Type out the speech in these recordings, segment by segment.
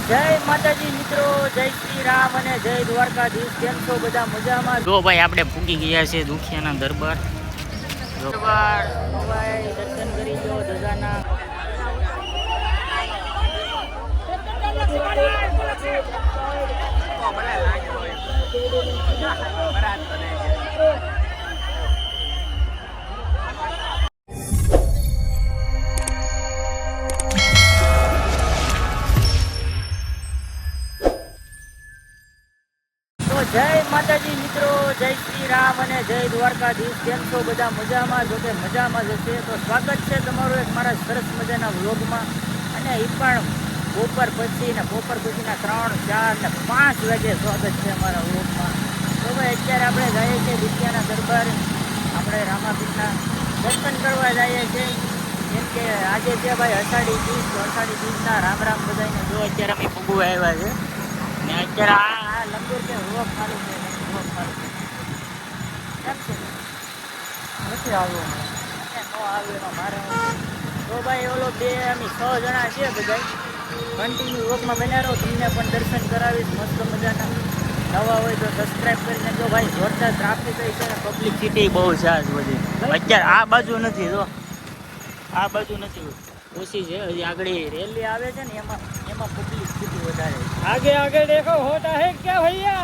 જય માતાજી મિત્રો જય શ્રી રામ અને જય દ્વારકાધીશ. કેમ છો? બધા મજામાં? જો ભાઈ આપણે ફૂકી ગયા છે દુખિયાના દરબાર. દરબાર. ભાઈ દર્શન કરી જો ધજાના. તો જય માતાજી મિત્રો, જય શ્રી રામ અને જય દ્વારકાધીશ. કેમ છો બધા મજામાં? જો કે મજામાં જ હશે, તો સ્વાગત છે તમારું એક મારા સરસ મજાના વ્લોગમાં. અને એ પણ બપોર પછી ને બપોર પછીના ત્રણ, ચાર ને પાંચ વાગે સ્વાગત છે અમારા વ્લોગમાં. તો અત્યારે આપણે જઈએ છીએ દુધિયાના દરબાર. આપણે રામાપીઠના દર્શન કરવા જઈએ છીએ. કેમ આજે છે ભાઈ અષાઢી બીજ તો અષાઢી બીજના રામ રામ બધાને જો અત્યારે અમે ફૂગુ આવ્યા છે. ને અત્યારે આ નથી આવ્યો આવ્યો મારે. તો ભાઈ ઓલો બે અમે છ જણા છે બધા કન્ટિન્યુ રોગમાં બન્યા રહો તમને પણ દર્શન કરાવીશ મસ્ત મજાના નવા હોય તો સબસ્ક્રાઇબ કરીને જો ભાઈ જોરદાર ટ્રાફિક છે ને પબ્લિક સિટી બહુ છે આજ બધી અત્યારે આ બાજુ નથી જો આ બાજુ નથી ઓછી છે હજી આગળ રેલી આવે છે ને એમાં એમાં પબ્લિક વધારે છે आगे आगे देखो होता है क्या भैया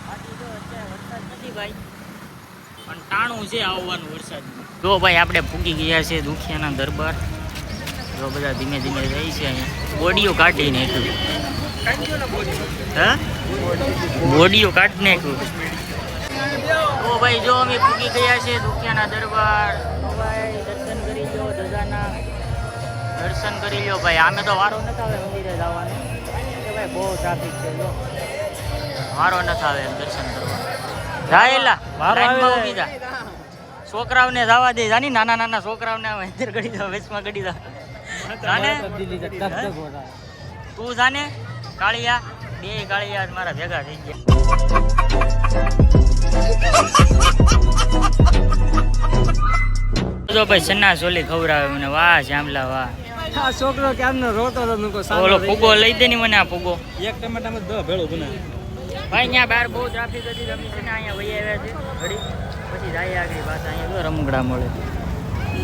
બાકી જો અત્યારે વરસાદ નથી ભાઈ પણ ટાણું છે આવવાનું વરસાદ જો ભાઈ આપણે પૂગી ગયા છે દુખિયાના દરબાર જો બધા ધીમે ધીમે જાય છે અહીંયા બોડીઓ કાઢી નાખ્યું હા બોડીઓ કાઢી નાખ્યું ઓ ભાઈ જો અમે પૂગી ગયા છે દુખિયાના દરબાર. ભાઈ દર્શન કરી લો ધજાના. દર્શન કરી લ્યો ભાઈ. આમે તો વારો નથી આવે મંદિરે જવાનો. ભાઈ બહુ ટ્રાફિક છે જો વારો નથી આવે એમ દર્શન કરવા. જાયેલા વારો આવે લાઈનમાં છે. જા. છોકરાઓને જવા દે. જાની નાના નાના છોકરાઓને અંદર ગડી જા વેચમાં ગડી જા જાને? તું જાને? કાળિયા? બે ગાળિયા મારા ભેગા થઈ ગયા. જો ભાઈ સન્ના સોલી ખવડાવે મને વાહ જામલા વાહ. આ છોકરો ક્યારનો રોતો હતો ઓલો ફુગો લઈ દે ને મને આ ફુગો. એક ટમાટામાં દહ ભેળો બનાવે ભાઈ ત્યાં બહાર બહુ ટ્રાફિક હતી તમે છે ને અહીંયા વહી આવ્યા છે. ઘડી પછી જાય આગળ વાત અહીંયા જો રમકડા મળે.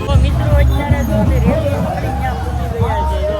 તો મિત્રો અત્યારે જો રેલવે પકડી ત્યાં પૂછી ગયા છે જો.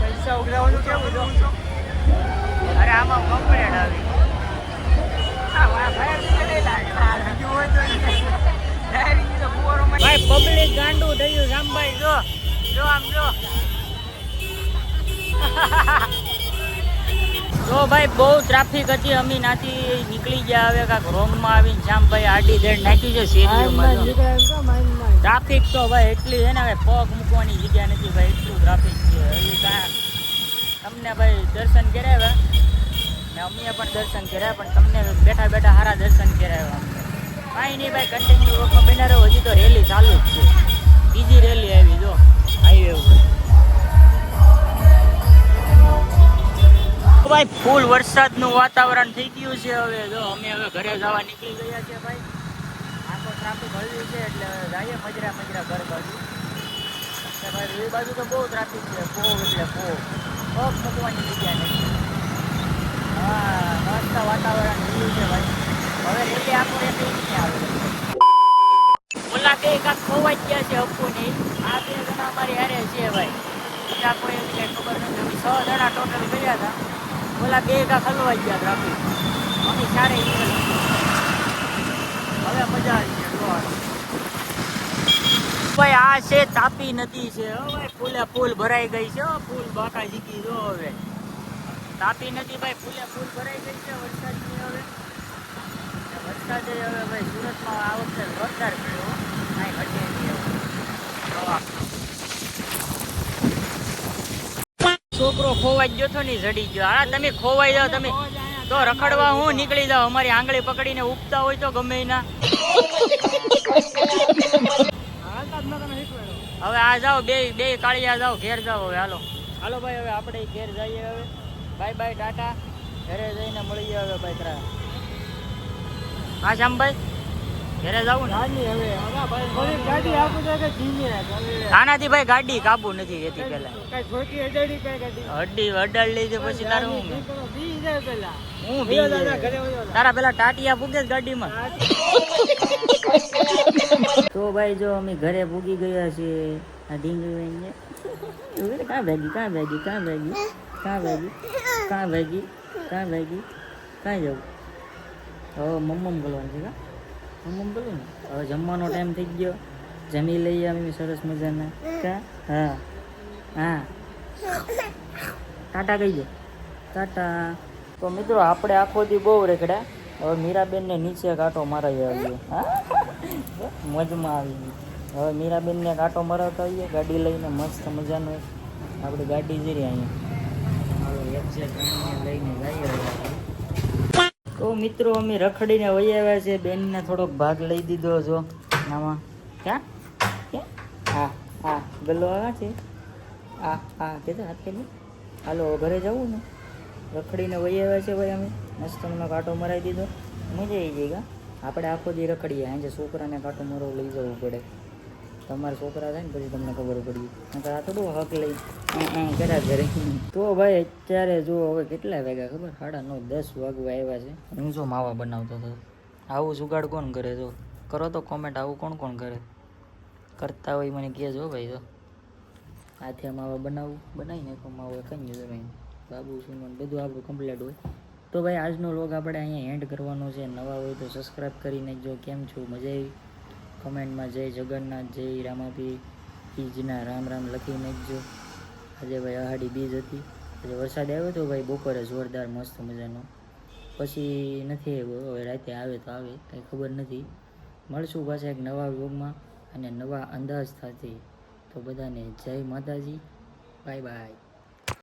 પૈસા ઉઘરાવાનું કેવું જો અરે આમાં કમ્પ્લેટ આવી ભાઈ, પબ્લિક ગાંડું થયું રામભાઈ, જો જો આમ જો. તો ભાઈ બહુ ટ્રાફિક હતી અમે નાથી નીકળી ગયા હવે કાંક રોંગમાં આવીને ભાઈ આડી દેડ નાખી છે શેરીઓમાં ટ્રાફિક તો ભાઈ એટલી છે ને હવે પગ મૂકવાની જગ્યા નથી ભાઈ એટલું ટ્રાફિક છે. હજી કાં તમને ભાઈ દર્શન કરાવ્યા? ને અમે પણ દર્શન કર્યા પણ તમને બેઠા બેઠા સારા દર્શન કરાવ્યા. કાંઈ નહીં ભાઈ કન્ટિન્યુ રોકમાં બના રહ્યો હજી તો રેલી ચાલુ ભાઈ, ફૂલ વરસાદનું વાતાવરણ થઈ ગયું છે હવે. જો અમે હવે ઘરે જવા નીકળી ગયા છે ભાઈ. આખો ટ્રાફિક હળવી છે એટલે જઈએ મજરા મજરા ઘર બાજુ. ભાઈ, એ બાજુ તો બહુ ટ્રાફિક છે. બહુ એટલે બહુ. પગ મૂકવાની જગ્યા નથી હા, મસ્ત વાતાવરણ થયું છે ભાઈ. હવે એટલે આખો રેલી નહીં આવે. ઓલા બે કાંક ખોવાઈ ગયા છે અપ્પુ ને આ બે જણા અમારી હારે છે ભાઈ. બીજા કોઈ એવી કઈ ખબર નથી. છ જણા ટોટલ ગયા હતા. ઓલા બે કા ખલવાઈ ગયા ટ્રાફિક અમે નીકળી હવે મજા આવી છે જોવાની ભાઈ, આ છે તાપી નદી છે. હો ભાઈ, ફૂલે ફૂલ ભરાઈ ગઈ છે, હો. ફૂલ બાકા જીકી જો હવે. તાપી નદી, ભાઈ, ફૂલે ફૂલ ભરાઈ ગઈ છે, વરસાદની હવે. વરસાદ હવે, ભાઈ, સુરતમાં આ વખતે વરસાદ પડ્યો. કાંઈ ઘટે નહીં હવે. જોવા. છોકરો ખોવાઈ ગયો છો નહીં જડી ગયો. હા તમે ખોવાઈ જાઓ, તમે. તો રખડવા હું નીકળી જાઓ અમારી આંગળી પકડીને ઉપતા હોય તો ગમે ને. હવે આ જાઓ, બે બે કાળિયા જાઓ, ઘેર જાઓ હવે, હાલો. હાલો ભાઈ, હવે આપણે ઘેર જઈએ હવે. Bye bye, tata. ઘરે જઈને મળીએ હવે, ભાઈ ત્રા હા, શ્યામભાઈ? ઘરે જવું ને? આનાથી ભાઈ ગાડી કાબુ નથી રહેતી પેલા. હડ્ડી અડાડ લીધી પછી તારું હું બી. તારા પેલા ટાટિયા પૂગે જ ગાડીમાં? તો ભાઈ જો અમે ઘરે પૂગી ગયા છીએ. આ લઈને કાં ભાગી કાં ભાગી કાં ભાગી કાં ભાગી કાં ભાગી કાં ભાગી કાં જવું? હવે મમ્મમ બોલવાનું છે કા? હવે જમવાનો ટાઈમ થઈ ગયો. જમી લઈએ અમે સરસ મજાના. હા. હા. ટાટા કહી દો. ટાટા. તો મિત્રો, આપણે આખો દી બહુ રેખડ્યા. હવે મીરાબેનને નીચે કાંટો મરાવી આવ્યો હા? મોજમાં આવી હવે મીરાબેનને કાંટો મરાવતા આવીએ. ગાડી લઈને મસ્ત મજાનું આપણી ગાડી જઈ રહી અહીંયા લઈને જઈએ. તો મિત્રો, અમે રખડીને વહી આવ્યા છે. બેનને થોડોક ભાગ લઈ દીધો જો. આમાં. ક્યાં? ક્યાં? હા હા. ગલ્લો આ છે. આ આ કીધું હાથ કે હાલો ઘરે જવું ને. રખડીને વહી આવ્યા છે ભાઈ અમે. મસ્તનો કાંટો મરાવી દીધો. મજા આવી જઈ કા? આપણે આખો દી રખડીએ. આજે છોકરાને કાંટો મરો લઈ જવું પડે. તમારા છોકરા થાય ને પછી તમને ખબર પડી. આ આ થોડું હક લઈ. કર્યા ઘરે. તો ભાઈ અત્યારે જો હવે કેટલા વાગ્યા ખબર? સાડા નવ, દસ વાગવા આવ્યા છે. હું જો માવા બનાવતો હતો. આવું જુગાડ કોણ કરે જો? કરો તો કોમેન્ટ આવું કોણ કોણ કરે? કરતા હોય મને કહેજો ભાઈ તો હાથે માવા બનાવું. બનાવી નાખો માવો કંઈ નહીં ભાઈ બાબુ, સુમન, બધું આપણું કમ્પ્લીટ હોય. તો ભાઈ આજનો લોગ આપણે અહીંયા એન્ડ કરવાનો છે. નવા હોય તો સબસ્ક્રાઈબ કરી નાખજો. કેમ છો? મજા આવી? કમેન્ટમાં જય જગન્નાથ, જય રામાપી. બીજના રામ રામ લખી નાખજો. આજે ભાઈ અહાડી બીજ હતી. આજે વરસાદ આવ્યો હતો ભાઈ બપોરે જોરદાર મસ્ત મજાનો. પછી નથી આવ્યો, હવે રાતે આવે તો આવે, કંઈ ખબર નથી. મળશું પાછા એક નવા યોગમાં અને નવા અંદાજ થતી તો બધાને જય માતાજી. Bye bye.